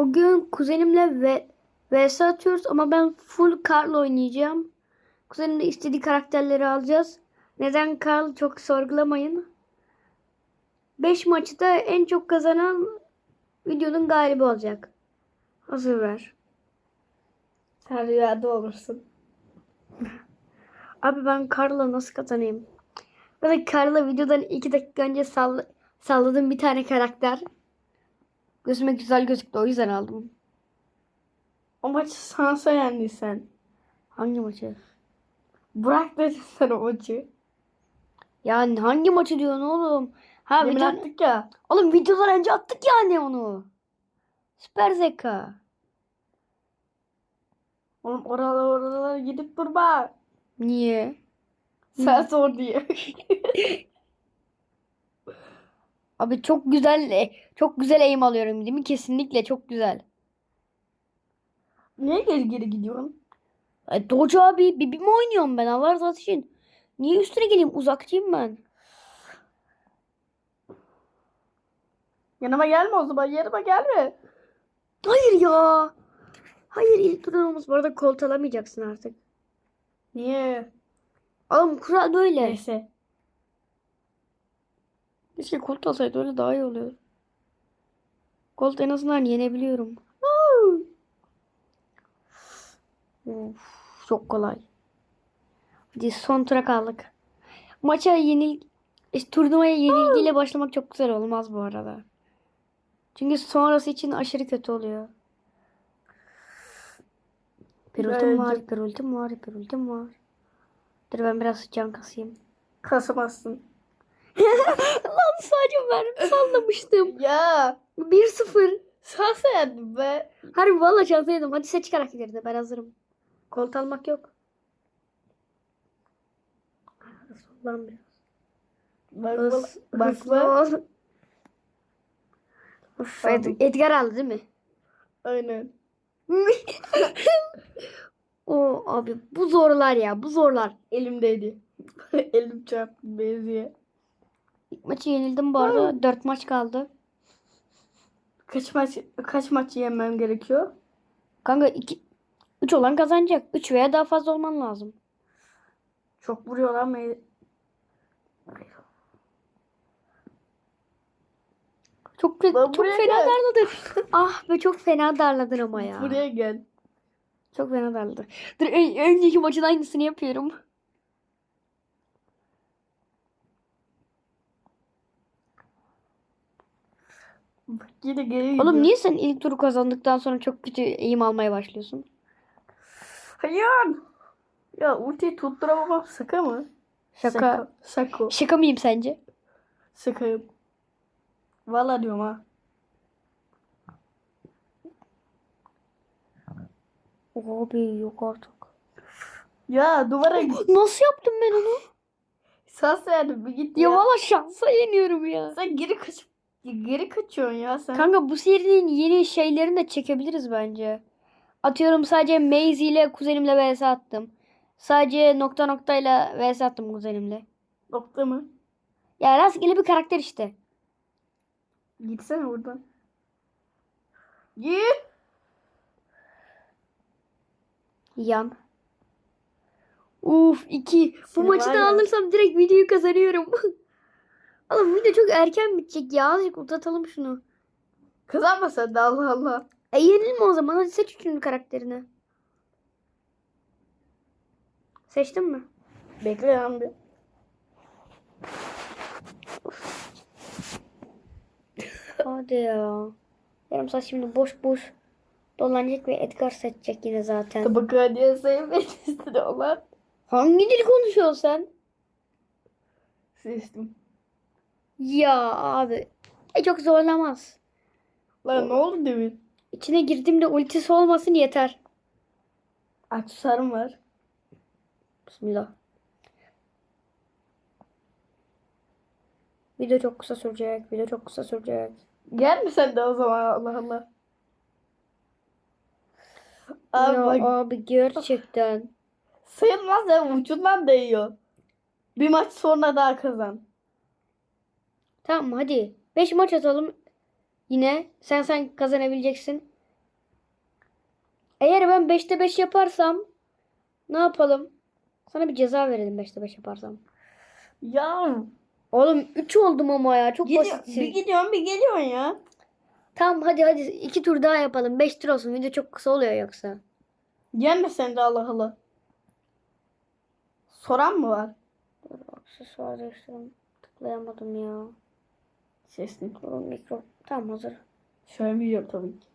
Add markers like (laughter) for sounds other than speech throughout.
Bugün kuzenimle ve vs atıyoruz ama ben full Carl oynayacağım. Kuzenim de istediği karakterleri alacağız. Neden Carl çok sorgulamayın. 5 maçta en çok kazanan videonun galibi olacak. Hazır ver. Sen rüyada olursun. (laughs) Abi ben Carl'la nasıl kazanayım? Ben de Carl'la videodan 2 dakika önce sall salladım bir tane karakter. Gözüme güzel gözüktü o yüzden aldım. O maçı Sansa yendiysen. Hangi maçı? Bırak dedim sen o maçı. Yani hangi maçı diyorsun oğlum? Ha Yemin video... attık ya. Oğlum videodan önce attık yani onu. Süper zeka. Oğlum oralara oralara gidip durma. Niye? Sen sor diye. (laughs) Abi çok güzel çok güzel aim alıyorum değil mi? Kesinlikle çok güzel. Niye geri geri gidiyorsun? Ay, Doge abi Bibi mi oynuyorum ben Allah razı için. Niye üstüne geleyim? Uzaktayım ben. Yanıma gelme o zaman. Yanıma gelme. Hayır ya. Hayır ilk olmaz. Bu arada kolt alamayacaksın artık. Niye? Oğlum kural böyle. Neyse. Keşke kolt alsaydı öyle daha iyi oluyor. Kolt en azından yenebiliyorum. Of, çok kolay. Hadi son tura kaldık. Maça yenil e, turnuvaya yenilgiyle başlamak çok güzel olmaz bu arada. Çünkü sonrası için aşırı kötü oluyor. Bir ultim var, ultim var, bir ultim var. Dur ben biraz can kasayım. Kasamazsın. (laughs) Lan sadece ben sallamıştım. Ya. 1-0. Sansa yendim be. Harbi valla şanslıydım. Hadi seç karakterini. Ben hazırım. Kolt almak yok. Sollan biraz. Bak Hız, bak. Bak bak. Of. Ed- Edgar aldı değil mi? Aynen. (laughs) o abi bu zorlar ya bu zorlar. Elimdeydi. (laughs) Elim çarptı benziye. İlk maçı yenildim bu arada. 4 maç kaldı. Kaç maç kaç maç yemem gerekiyor? Kanka 2 3 olan kazanacak. 3 veya daha fazla olman lazım. Çok vuruyorlar mı? Çok fe- Lan çok buraya fena gel. darladın. (laughs) ah be çok fena darladın ama ya. Buraya gel. Çok fena darladın. Dur ö- önceki maçın aynısını yapıyorum. Yine geri Oğlum niye sen ilk turu kazandıktan sonra çok kötü eğim almaya başlıyorsun? Hayır. Ya ultiyi tutturamamam şaka mı? Şaka. Şaka. Şaka mıyım sence? Şakayım. Valla diyorum ha. Abi yok artık. Ya duvara git. Nasıl yaptım ben onu? Sansa yendim bir git Ya ya. valla şansa yeniyorum ya. Sen geri kaç geri kaçıyorsun ya sen. Kanka bu serinin yeni şeylerini de çekebiliriz bence. Atıyorum sadece Maze ile kuzenimle vs attım. Sadece nokta noktayla vs attım kuzenimle. Nokta mı? Ya rastgele bir karakter işte. Gitsene buradan. Git. Yan. Uf iki. Bu Seni maçı da alırsam direkt videoyu kazanıyorum. (laughs) Oğlum video çok erken bitecek ya. Azıcık uzatalım şunu. Kazanma sen de Allah Allah. E yenilme o zaman. Hadi seç üçüncü karakterini. Seçtin mi? Bekle ya bir. Hadi ya. Yarım saat şimdi boş boş dolanacak ve Edgar seçecek yine zaten. Tabakhaneye sevmeyin istedi olan. Hangi dil konuşuyorsun sen? Seçtim. Ya abi. E çok zorlamaz. Lan ne oldu demin? İçine girdiğimde ultisi olmasın yeter. Aksesuarım var. Bismillah. Video çok kısa sürecek. Video çok kısa sürecek. Gel mi sen de o zaman Allah Allah. Abi ya bak abi gerçekten. sayılmaz ya ucundan değiyor. Bir maç sonra daha kazan. Tamam hadi. 5 maç atalım. Yine sen sen kazanabileceksin. Eğer ben 5'te 5 yaparsam ne yapalım? Sana bir ceza verelim 5'te 5 yaparsam. Ya Oğlum 3 oldum ama ya. Çok gidiyor, basit. bir gidiyorsun bir geliyorsun ya. Tamam hadi hadi 2 tur daha yapalım. 5 tur olsun. Video çok kısa oluyor yoksa. Gelme sen de Allah Allah. Soran mı var? Dur aksesuar değiştirelim. Tıklayamadım ya. Sesini. Oğlum mikro. Tamam hazır. Şöyle biliyorum tabii ki.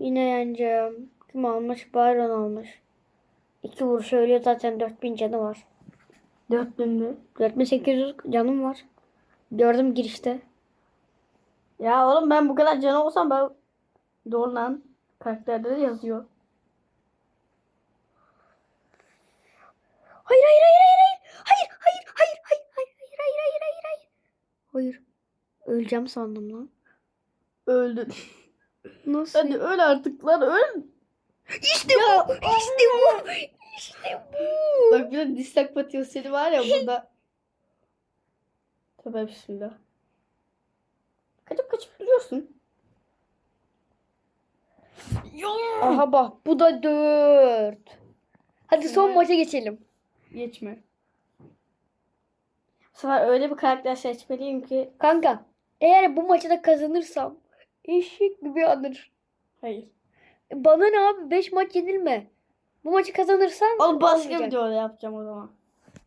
Yine yeneceğim. Kim almış? Byron almış. İki vuruş ölüyor zaten 4000 canı var. 4000 mi? 4800 canım var. Gördüm girişte. Ya oğlum ben bu kadar canı olsam ben doğru lan. Karakterde de yazıyor. Hayır hayır hayır. Hayır. Öleceğim sandım lan. Öldün. Nasıl? Hadi öl artık lan öl. İşte bu. İşte bu. İşte bu. Bak bir de dislike batıyor seni var ya burada. Tövbe bismillah. Kaçıp kaçıp duruyorsun. Aha bak bu da 4. Hadi son Evet. maça geçelim. Geçme. Sefer öyle bir karakter seçmeliyim ki. Kanka eğer bu maçı da kazanırsam eşek gibi anır. Hayır. Bana ne abi 5 maç yenilme. Bu maçı kazanırsan Oğlum başka olmayacak. videoda yapacağım o zaman.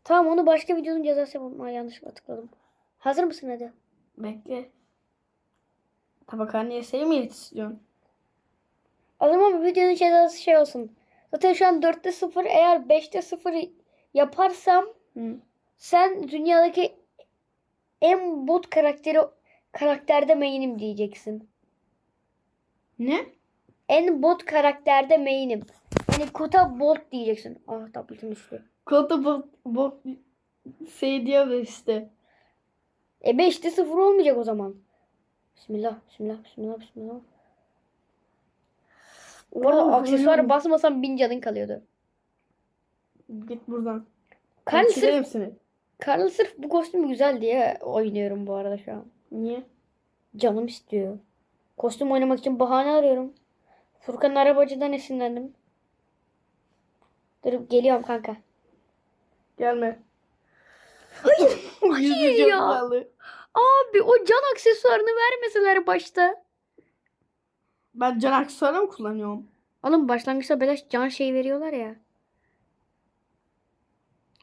Tamam onu başka videonun cezası yapalım. Ay yanlışlıkla tıkladım. Hazır mısın hadi? Bekle. Tabakhaneye seni mi yetiştiriyorsun? O zaman bu videonun cezası şey olsun. Zaten şu an 4'te 0 eğer 5'te 0 yaparsam Hı. Sen dünyadaki en bot karakteri karakterde main'im diyeceksin. Ne? En bot karakterde main'im. Yani kota bot diyeceksin. Ah tabletim düştü. Kolda bu, bu şey diyor işte. E 5'te 0 olmayacak o zaman. Bismillah, bismillah, bismillah, bismillah. Bu arada Oğlum, aksesuar oğlum. basmasam 1000 canın kalıyordu. Git buradan. Ben sırf, seni. Karl sırf bu kostüm güzel diye oynuyorum bu arada şu an. Niye? Canım istiyor. Kostüm oynamak için bahane arıyorum. Furkan Arabacı'dan esinlendim. Dur geliyorum kanka. Gelme. Hayır, hayır (laughs) ya. pahalı. Abi o can aksesuarını vermeseler başta. Ben can aksesuarı mı kullanıyorum? Oğlum başlangıçta beleş can şey veriyorlar ya.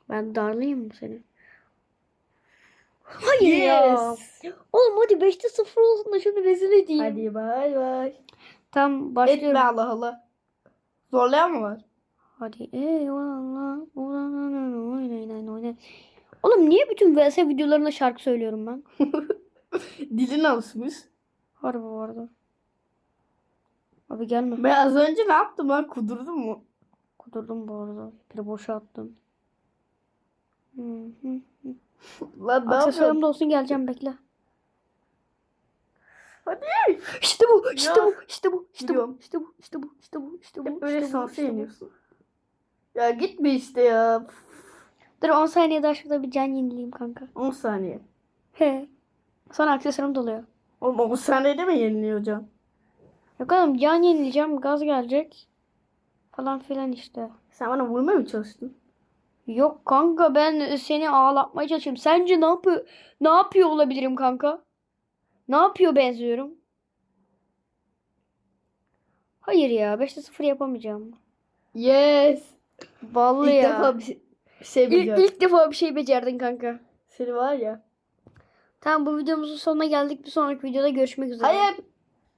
Ben darlayayım mı seni? Hayır ya. Oğlum hadi 5'te 0 olsun da şunu rezil edeyim. Hadi bay bay. Tam başlıyorum. Etme Allah Allah. Zorlayan mı var? Hadi eyvallah. Oynayın oynayın oynayın. Oğlum niye bütün VS videolarında şarkı söylüyorum ben? (laughs) Dilin alışmış. Harbi arada. Abi gelme. Ben az önce ne yaptım lan? Kudurdum mu? Kudurdum bu arada. Bir boşa attım. Hı hı. Lan ne Aksesuarım da olsun geleceğim bekle. Hadi. İşte bu, işte Ya. bu, işte bu, işte bu, Biliyorum. işte bu, işte bu, işte bu, işte bu. Hep böyle işte bu, bu. yeniyorsun. Ya gitme işte ya. Dur 10 saniye daha şurada bir can yenileyim kanka. 10 saniye. He. Sonra aksesuarım doluyor. Oğlum 10 saniyede mi yeniliyor can? Yok oğlum can yenileyeceğim, gaz gelecek. Falan filan işte. Sen bana vurmaya mı çalıştın? Yok kanka ben seni ağlatmaya çalışıyorum. Sence ne yapıyor? Ne yapıyor olabilirim kanka? Ne yapıyor benziyorum? Hayır ya 5'te 0 yapamayacağım. Yes. Vallahi İlk ya. defa bir şey, bir şey İlk, becerdin. ilk defa bir şey becerdin kanka. Seni var ya. Tamam bu videomuzun sonuna geldik. Bir sonraki videoda görüşmek üzere. Hayır.